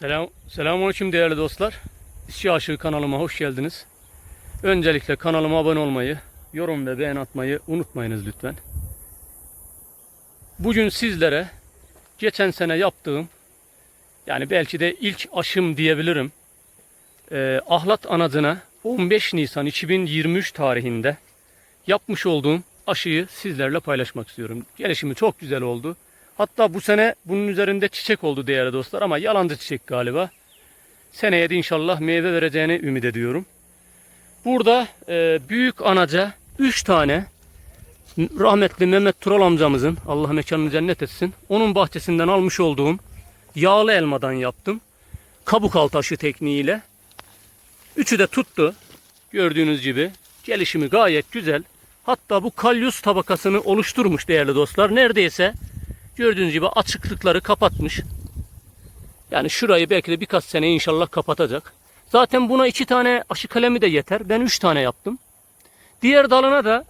Selam, selamünaleyküm değerli dostlar. İşçi Aşığı kanalıma hoş geldiniz. Öncelikle kanalıma abone olmayı, yorum ve beğen atmayı unutmayınız lütfen. Bugün sizlere geçen sene yaptığım, yani belki de ilk aşım diyebilirim. Ee, Ahlat Anadına 15 Nisan 2023 tarihinde yapmış olduğum aşıyı sizlerle paylaşmak istiyorum. Gelişimi çok güzel oldu. Hatta bu sene bunun üzerinde çiçek oldu değerli dostlar ama yalancı çiçek galiba. Seneye de inşallah meyve vereceğini ümit ediyorum. Burada e, büyük anaca 3 tane rahmetli Mehmet Tural amcamızın Allah mekanını cennet etsin. Onun bahçesinden almış olduğum yağlı elmadan yaptım. Kabuk altı aşı tekniğiyle. Üçü de tuttu. Gördüğünüz gibi gelişimi gayet güzel. Hatta bu kalyus tabakasını oluşturmuş değerli dostlar. Neredeyse gördüğünüz gibi açıklıkları kapatmış. Yani şurayı belki de birkaç sene inşallah kapatacak. Zaten buna iki tane aşı kalemi de yeter. Ben üç tane yaptım. Diğer dalına da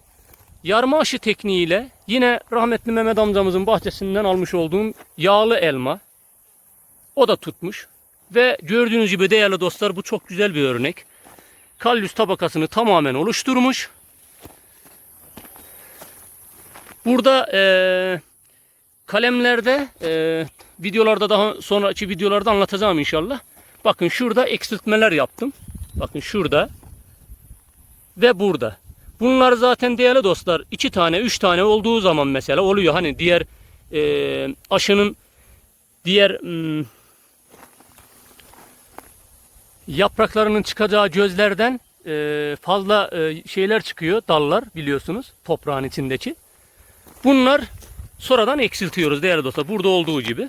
yarma aşı tekniğiyle yine rahmetli Mehmet amcamızın bahçesinden almış olduğum yağlı elma. O da tutmuş. Ve gördüğünüz gibi değerli dostlar bu çok güzel bir örnek. Kalyus tabakasını tamamen oluşturmuş. Burada eee kalemlerde e, videolarda daha sonraki videolarda anlatacağım inşallah. Bakın şurada eksiltmeler yaptım. Bakın şurada ve burada. Bunlar zaten değerli dostlar iki tane üç tane olduğu zaman mesela oluyor. Hani diğer e, aşının diğer m, yapraklarının çıkacağı gözlerden e, fazla e, şeyler çıkıyor dallar biliyorsunuz toprağın içindeki. Bunlar sonradan eksiltiyoruz değerli dostlar. Burada olduğu gibi.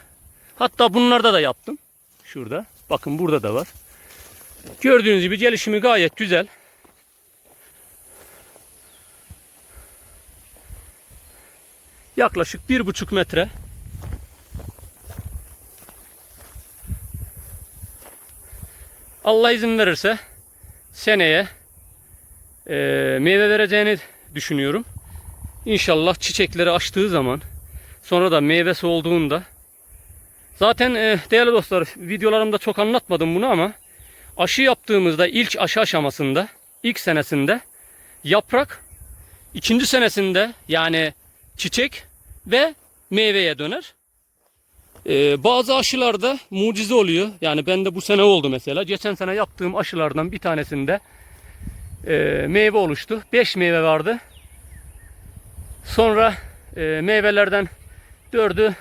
Hatta bunlarda da yaptım. Şurada. Bakın burada da var. Gördüğünüz gibi gelişimi gayet güzel. Yaklaşık bir buçuk metre. Allah izin verirse seneye e, meyve vereceğini düşünüyorum. İnşallah çiçekleri açtığı zaman sonra da meyvesi olduğunda zaten e, değerli dostlar videolarımda çok anlatmadım bunu ama aşı yaptığımızda ilk aşı aşamasında ilk senesinde yaprak ikinci senesinde yani çiçek ve meyveye döner. E, bazı aşılarda mucize oluyor. Yani bende bu sene oldu mesela. Geçen sene yaptığım aşılardan bir tanesinde e, meyve oluştu. 5 meyve vardı. Sonra e, meyvelerden dördü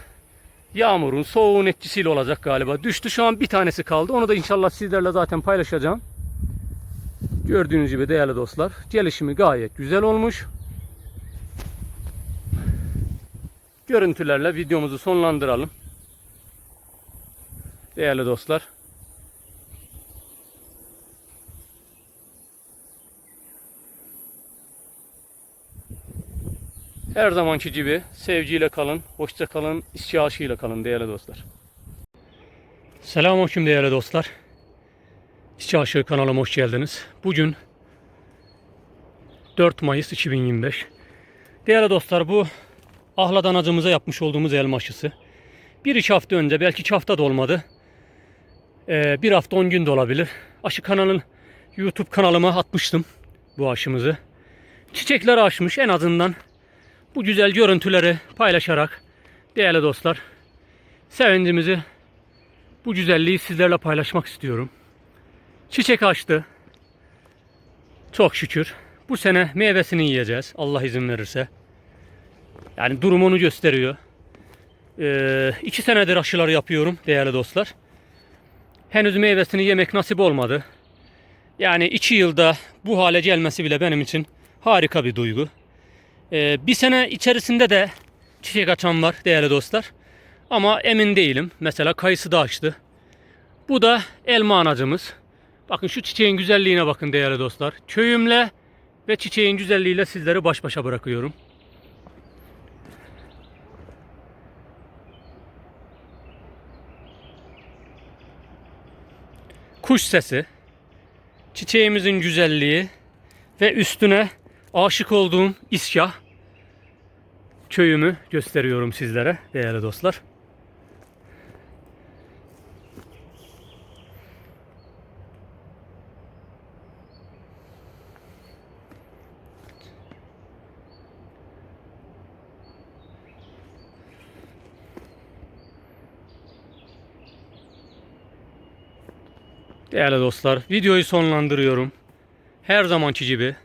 yağmurun, soğuğun etkisiyle olacak galiba. Düştü şu an bir tanesi kaldı. Onu da inşallah sizlerle zaten paylaşacağım. Gördüğünüz gibi değerli dostlar. Gelişimi gayet güzel olmuş. Görüntülerle videomuzu sonlandıralım. Değerli dostlar. Her zamanki gibi sevgiyle kalın, hoşça kalın, işçi aşığıyla kalın değerli dostlar. Selamünaleyküm değerli dostlar. İşçi aşığı kanalıma hoş geldiniz. Bugün 4 Mayıs 2025. Değerli dostlar bu ahlat anacımıza yapmış olduğumuz elma aşısı. Bir iki hafta önce belki iki hafta da olmadı. Ee, bir hafta on gün de olabilir. Aşı kanalın YouTube kanalıma atmıştım bu aşımızı. Çiçekler açmış en azından bu güzel görüntüleri paylaşarak değerli dostlar sevincimizi bu güzelliği sizlerle paylaşmak istiyorum. Çiçek açtı. Çok şükür. Bu sene meyvesini yiyeceğiz. Allah izin verirse. Yani durum onu gösteriyor. Ee, iki senedir aşılar yapıyorum değerli dostlar. Henüz meyvesini yemek nasip olmadı. Yani iki yılda bu hale gelmesi bile benim için harika bir duygu. Ee, bir sene içerisinde de çiçek açan var değerli dostlar. Ama emin değilim. Mesela kayısı da açtı. Bu da elma anacımız. Bakın şu çiçeğin güzelliğine bakın değerli dostlar. Köyümle ve çiçeğin güzelliğiyle sizleri baş başa bırakıyorum. Kuş sesi, çiçeğimizin güzelliği ve üstüne aşık olduğum İskah köyümü gösteriyorum sizlere değerli dostlar. Değerli dostlar videoyu sonlandırıyorum. Her zamanki gibi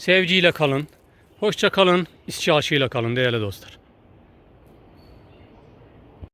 sevgiyle kalın. Hoşça kalın. İstihaşıyla kalın değerli dostlar.